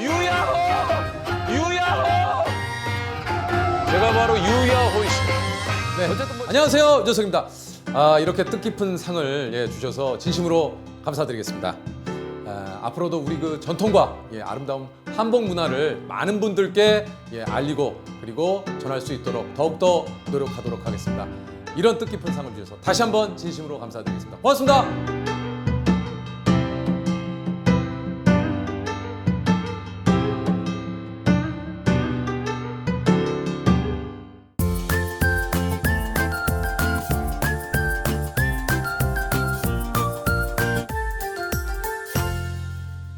유야호! 유야호! 제가 바로 유야호이십니다. 네. 어쨌든 뭐... 안녕하세요, 윤석입니다. 아, 이렇게 뜻깊은 상을 예, 주셔서 진심으로 감사드리겠습니다. 아, 앞으로도 우리 그 전통과 예, 아름다운 한복 문화를 많은 분들께 예, 알리고 그리고 전할 수 있도록 더욱더 노력하도록 하겠습니다. 이런 뜻깊은 상을 주셔서 다시 한번 진심으로 감사드리겠습니다. 고맙습니다.